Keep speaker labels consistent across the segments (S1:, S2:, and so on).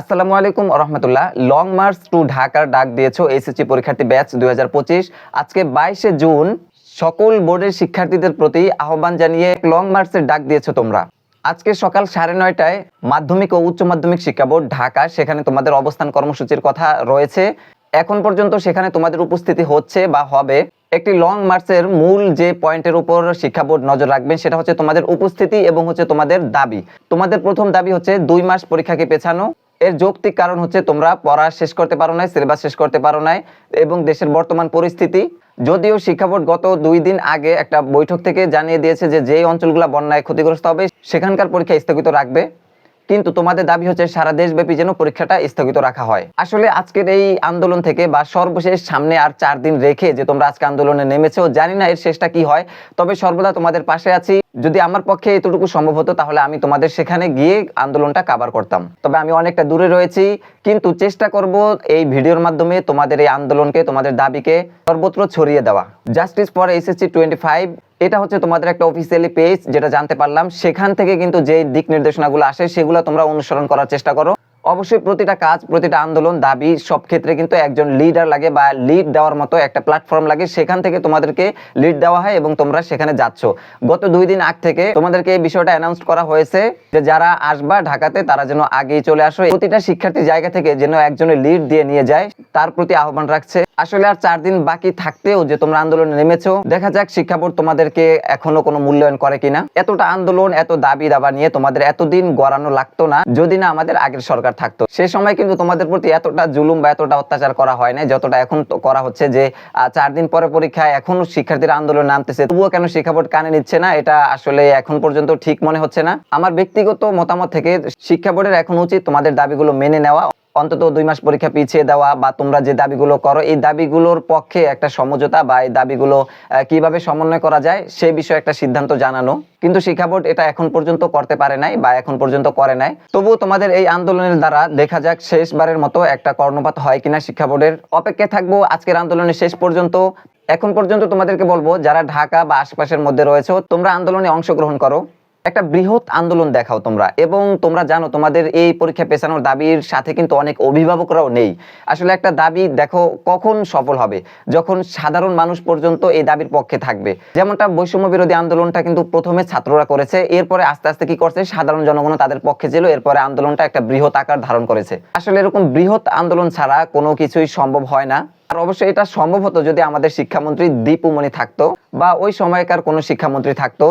S1: আসসালামু আলাইকুম রহমতুল্লাহ long March two ঢাকার ডাক দিয়েছ এসএসসি পরীক্ষার্থী ব্যাচ দু হাজার পঁচিশ। আজকে বাইশে জুন সকল বোর্ডের শিক্ষার্থীদের প্রতি আহ্বান জানিয়ে লং মার্চের ডাক দিয়েছ তোমরা। আজকে সকাল সাড়ে নয়টায় মাধ্যমিক ও উচ্চ মাধ্যমিক শিক্ষা বোর্ড ঢাকা, সেখানে তোমাদের অবস্থান কর্মসূচির কথা রয়েছে। এখন পর্যন্ত সেখানে তোমাদের উপস্থিতি হচ্ছে বা হবে। একটি লং মার্চের মূল যে পয়েন্টের উপর শিক্ষা বোর্ড নজর রাখবেন, সেটা হচ্ছে তোমাদের উপস্থিতি এবং হচ্ছে তোমাদের দাবি। তোমাদের প্রথম দাবি হচ্ছে দুই মাস পরীক্ষাকে পেছানো। এর যৌক্তিক কারণ হচ্ছে তোমরা পড়া শেষ করতে পারো নাই, সিলেবাস শেষ করতে পারো নাই এবং দেশের বর্তমান পরিস্থিতি। যদিও শিক্ষা বোর্ড গত দুই দিন আগে একটা বৈঠক থেকে জানিয়ে দিয়েছে যে যেই অঞ্চলগুলো বন্যায় ক্ষতিগ্রস্ত হবে, সেখানকার পরীক্ষা স্থগিত রাখবে। কিন্তু তোমাদের দাবি হচ্ছে সারা দেশব্যাপী যেন পরীক্ষাটা স্থগিত রাখা হয়। আসলে আজকের এই আন্দোলন থেকে বা সর্বশেষ সামনে আর চার দিন রেখে যে তোমরা আজকে আন্দোলনে নেমেছো, জানি না এর শেষটা কি হয়, তবে সর্বদা তোমাদের পাশে আছি। যদি আমার পক্ষে এতটুকু সম্ভব হতো, তাহলে আমি তোমাদের সেখানে গিয়ে আন্দোলনটা কাভার করতাম। তবে আমি অনেকটা দূরে রয়েছি, কিন্তু চেষ্টা করব এই ভিডিওর মাধ্যমে তোমাদের এই আন্দোলনকে, তোমাদের দাবিকে সর্বত্র ছড়িয়ে দেওয়া। Justice for SSC twenty five এটা হচ্ছে তোমাদের একটা অফিসিয়ালি পেজ যেটা জানতে পারলাম। সেখান থেকে কিন্তু যে দিক নির্দেশনাগুলো আসে, সেগুলো তোমরা অনুসরণ করার চেষ্টা করো। অবশ্যই প্রতিটা কাজ, প্রতিটা আন্দোলন, দাবি, সব ক্ষেত্রে কিন্তু একজন লিডার লাগে বা লিড দেওয়ার মতো একটা প্ল্যাটফর্ম লাগে। সেখান থেকে তোমাদেরকে লিড দেওয়া হয় এবং তোমরা সেখানে যাচ্ছ। গত দুই দিন আগ থেকে তোমাদেরকে এই বিষয়টা অ্যানাউন্স করা হয়েছে যে যারা আসবা ঢাকাতে, তারা যেন আগেই চলে আসো। প্রতিটা শিক্ষার্থী জায়গা থেকে যেন একজনের লিড দিয়ে নিয়ে যায়, তার প্রতি আহ্বান রাখছে। আসলে আর চার দিন বাকি থাকতেও যে তোমরা আন্দোলনে নেমেছো, দেখা যাক শিক্ষা বোর্ড তোমাদেরকে এখনও কোনো মূল্যায়ন করে কিনা। এতটা আন্দোলন, এত দাবি দাবা নিয়ে তোমাদের এতদিন গড়ানো লাগতো না, যদি না আমাদের আগের সরকার থাকতো। সে সময় কিন্তু তোমাদের প্রতি এতটা জুলুম বা এতটা অত্যাচার করা হয় না যতটা এখন করা হচ্ছে যে চার দিন পরে পরীক্ষায় এখনও শিক্ষার্থীরা আন্দোলন নামতেছে। তবুও কেন শিক্ষা বোর্ড কানে নিচ্ছে না? এটা আসলে এখন পর্যন্ত ঠিক মনে হচ্ছে না। আমার ব্যক্তিগত মতামত থেকে শিক্ষা বোর্ডের এখন উচিত তোমাদের দাবিগুলো মেনে নেওয়া। অন্তত দুই মাস পরীক্ষা পিছিয়ে দেওয়া বা তোমরা যে দাবিগুলো করো, এই দাবিগুলোর পক্ষে একটা সমঝোতা বা এই দাবিগুলো কীভাবে সমন্বয় করা যায় সেই বিষয়ে একটা সিদ্ধান্ত জানানো। কিন্তু শিক্ষা বোর্ড এটা এখন পর্যন্ত করতে পারে নাই বা এখন পর্যন্ত করে নাই। তবুও তোমাদের এই আন্দোলনের দ্বারা দেখা যাক শেষবারের মতো একটা কর্ণপাত হয় কিনা শিক্ষা বোর্ডের। অপেক্ষায় থাকব আজকের আন্দোলনের শেষ পর্যন্ত। এখন পর্যন্ত তোমাদেরকে বলব, যারা ঢাকা বা আশপাশের মধ্যে রয়েছে, তোমরা আন্দোলনে অংশগ্রহণ করো। একটা বৃহৎ আন্দোলন দেখাও তোমরা। এবং তোমরা জানো, তোমাদের এই পরীক্ষা পেছানোর দাবির সাথে কিন্তু অনেক অভিভাবকরাও নেই। আসলে একটা দাবি দেখো কখন সফল হবে? যখন সাধারণ মানুষ পর্যন্ত এই দাবির পক্ষে থাকবে। যেমনটা বৈষম্য বিরোধী আন্দোলনটা কিন্তু প্রথমে ছাত্ররা করেছে, এরপরে আস্তে আস্তে কি করছে? সাধারণ জনগণ তাদের পক্ষে ছিল, এরপরে আন্দোলনটা একটা বৃহৎ আকার ধারণ করেছে। আসলে এরকম বৃহৎ আন্দোলন ছাড়া কোনো কিছুই সম্ভব হয় না। আর অবশ্যই এটা সম্ভব হতো যদি আমাদের শিক্ষামন্ত্রী দীপুমণি থাকতো, বা ওই সময়কার কোনো শিক্ষামন্ত্রী থাকতো।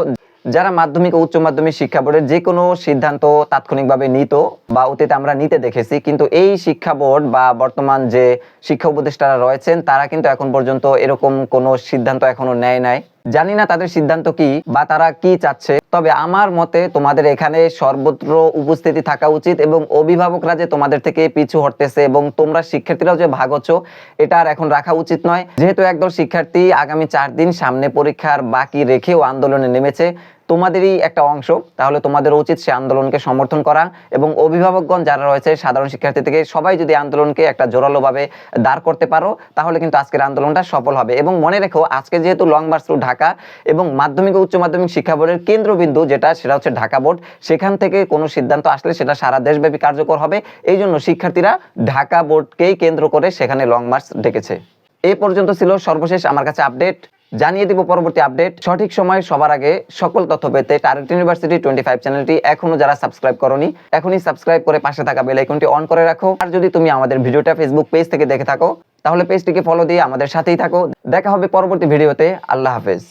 S1: যারা মাধ্যমিক ও উচ্চ মাধ্যমিক শিক্ষা বোর্ডের যে কোনো সিদ্ধান্ত তাৎক্ষণিকভাবে নিত বা অতীতে আমরা নিতে দেখেছি, কিন্তু এই শিক্ষা বোর্ড বা বর্তমান যে শিক্ষা উপদেষ্টারা রয়েছেন, তারা কিন্তু এখন পর্যন্ত এরকম কোনো সিদ্ধান্ত এখনও নেয় নাই। জানি না তাদের সিদ্ধান্ত কি বা তারা কি চাচ্ছে, তবে আমার মতে তোমাদের এখানে সর্বত্র উপস্থিতি থাকা উচিত এবং অভিভাবকরা যে তোমাদের থেকে পিছু হটতেছে এবং তোমরা শিক্ষার্থীরাও যে ভাগ হচ্ছ, এটা আর এখন রাখা উচিত নয়। যেহেতু একদল শিক্ষার্থী আগামী চার দিন সামনে পরীক্ষার বাকি রেখেও আন্দোলনে নেমেছে তোমাদেরই একটা অংশ, তাহলে তোমাদের উচিত সে আন্দোলনকে সমর্থন করা এবং অভিভাবকগণ যারা রয়েছে, সাধারণ শিক্ষার্থী থেকে সবাই যদি আন্দোলনকে একটা জোরালোভাবে দাঁড় করতে পারো, তাহলে কিন্তু আজকের আন্দোলনটা সফল হবে। এবং মনে রেখো, আজকে যেহেতু লং মার্চ থ্রু ঢাকা এবং মাধ্যমিক ও উচ্চ মাধ্যমিক শিক্ষা বোর্ডের কেন্দ্রবিন্দু যেটা, সেটা হচ্ছে ঢাকা বোর্ড, সেখান থেকে কোনো সিদ্ধান্ত আসলে সেটা সারা দেশব্যাপী কার্যকর হবে। এই জন্য শিক্ষার্থীরা ঢাকা বোর্ডকেই কেন্দ্র করে সেখানে লং মার্চ ডেকেছে। এই পর্যন্ত ছিল সর্বশেষ আমার কাছে আপডেট জানিয়ে দিব পরবর্তী আপডেট। সঠিক সময় সবার আগে সকল তথ্য পেতে টার্গেট ইউনিভার্সিটি টোয়েন্টি ফাইভ চ্যানেলটি এখনও যারা সাবস্ক্রাইব করনি, এখনই সাবস্ক্রাইব করে পাশে থাকা বেল আইকনটি অন করে রাখো। আর যদি তুমি আমাদের ভিডিওটা ফেসবুক পেজ থেকে দেখে থাকো, তাহলে পেজটিকে ফলো দিয়ে আমাদের সাথেই থাকো। দেখা হবে পরবর্তী ভিডিওতে আল্লাহ হাফেজ।